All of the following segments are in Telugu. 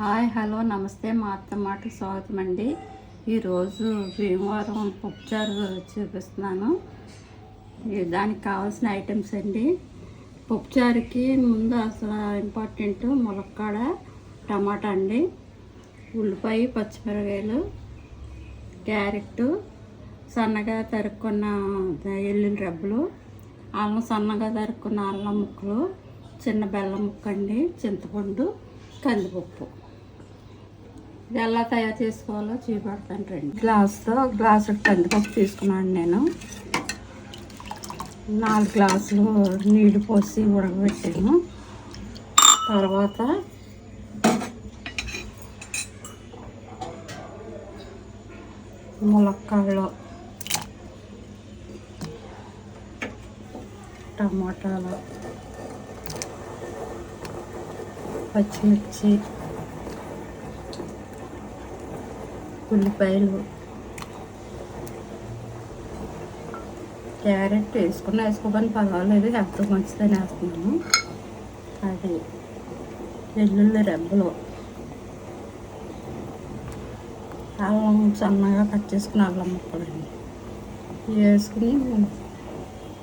హాయ్ హలో నమస్తే. మా అత్త మాట స్వాగతం అండి ఈరోజు భీమవరం పప్పుచారు చూపిస్తున్నాను. దానికి కావాల్సిన ఐటమ్స్ అండి. పప్పుచారుకి ముందు అసలు ఇంపార్టెంట్ ములక్కాడ టమాటా అండి. ఉల్లిపాయ పచ్చిమిరకాయలు క్యారెట్ సన్నగా తరుక్కున్న ఎల్లుల్లి రబ్బులు అల్లం సన్నగా తరుక్కున్న అల్లం ముక్కలు చిన్న బెల్లం ముక్క అండి చింతపండు కందిపప్పు. ఇది ఎలా తయారు చేసుకోవాలో చూపెడతాను రండి. గ్లాస్తో గ్లాసు కందిపప్పు తీసుకున్నాను నేను. నాలుగు గ్లాసులు నీళ్ళు పోసి ఉడకబెట్టాను. తర్వాత ములక్కాళ్ళు టమాటాలు పచ్చిమిర్చి ఉల్లిపాయలు క్యారెట్ వేసుకున్న వేసుకోమని పర్వాలేదు ఎంతో మంచిదని వేస్తున్నాను. అది వెల్లుల్లి రెబ్బలు. అల్లం సన్నగా కట్ చేసుకుని అల్లం ముక్కలండి. వేసుకుని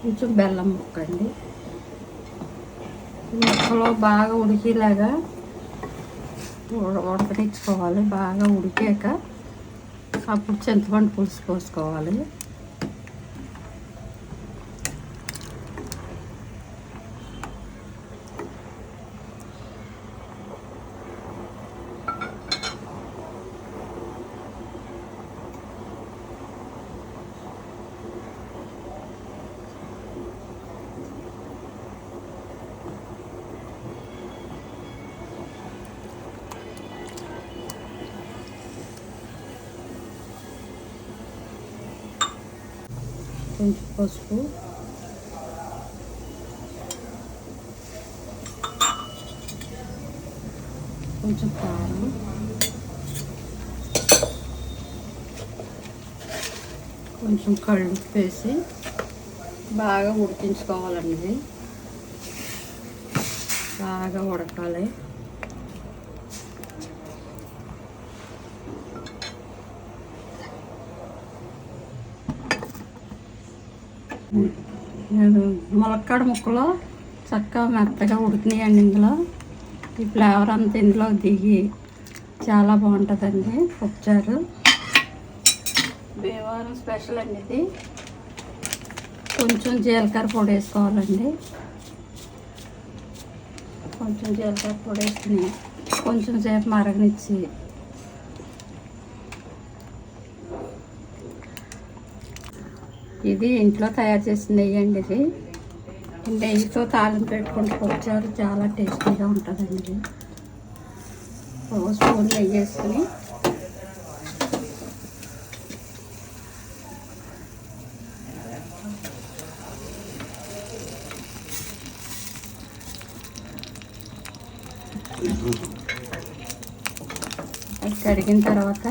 కొంచెం బెల్లం ముక్క అండి. ముక్కలో బాగా ఉడికేలాగా ఉడకనిచ్చుకోవాలి బాగా ఉడికాక అప్పుడు చింతపండు పులుసు పోసుకోవాలి. కొంచెం పసుపు. కొంచెం కారం. కొంచెం కళ్ళు వేసి బాగా ఉడికించుకోవాలండి. బాగా ఉడకాలి. ములక్కాడ ముక్కలు చక్కగా మెత్తగా ఉడికినాయండి ఇందులో. ఈ ఫ్లేవర్ అంతా ఇందులో దిగి చాలా బాగుంటుందండి. పప్పుచారు భీమవరం స్పెషల్ అండి ఇది. కొంచెం జీలకర్ర పొడి వేసుకోవాలండి. కొంచెం జీలకర్ర పొడి వేసుకుని కొంచెం సేపు మరగనిచ్చి ఇది ఇంట్లో తయారు చేసిన నెయ్యి అండి ఇది. నెయ్యితో తాళం పెట్టుకుంటూ వచ్చారు చాలా టేస్టీగా ఉంటుందండి ఇది. ఒక స్పూన్ నెయ్యి వేసుకుని. అది కడిగిన తర్వాత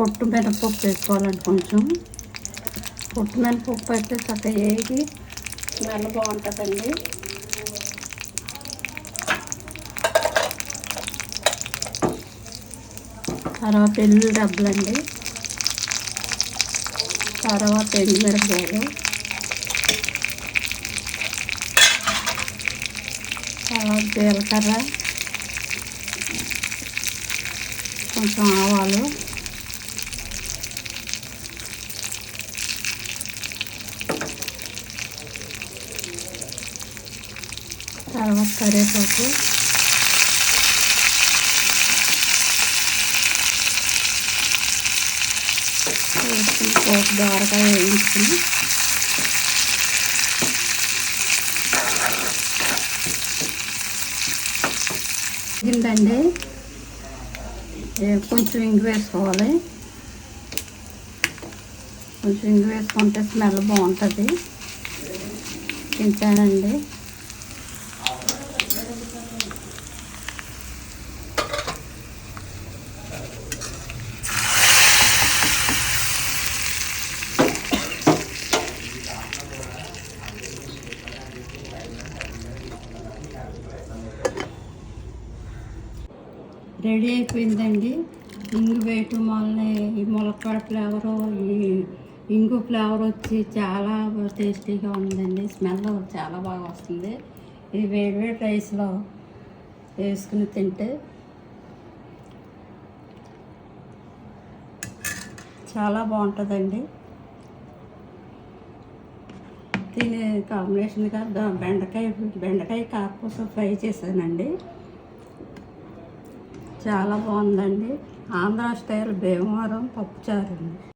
పొట్టు మినపప్పు వేసుకోవాలండి కొంచెం. పొట్టు మినపప్పు అయితే చక్కగా వేగి స్మెల్ బాగుంటుందండి. తర్వాత ఎల్లుల్లి డబ్బులండి. తర్వాత ఎండుమిరపకాయలు. తర్వాత జీలకర్ర. కొంచెం ఆవాలు తర్వాత కరివేపాకు. వేసుకుని పోపు ద్వారగా వేయించుకుని గిందండి కొంచెం ఇంగు వేసుకోవాలి. కొంచెం ఇంగు వేసుకుంటే స్మెల్ బాగుంటుంది. తింటానండి. రెడీ అయిపోయిందండి. ఇంగు వేయటం వల్ల ఈ ములక్కాడ ఫ్లేవరు ఈ ఇంగు ఫ్లేవర్ వచ్చి చాలా టేస్టీగా ఉందండి. స్మెల్ చాలా బాగా వస్తుంది. ఇది వేడివేడి రైస్లో వేసుకుని తింటే చాలా బాగుంటుందండి. దీని కాంబినేషన్గా బెండకాయ బెండకాయ కాకపోతే ఫ్రై చేశానండి. చాలా బాగుందండి. ఆంధ్ర స్టైల్ భీమవరం పప్పుచారు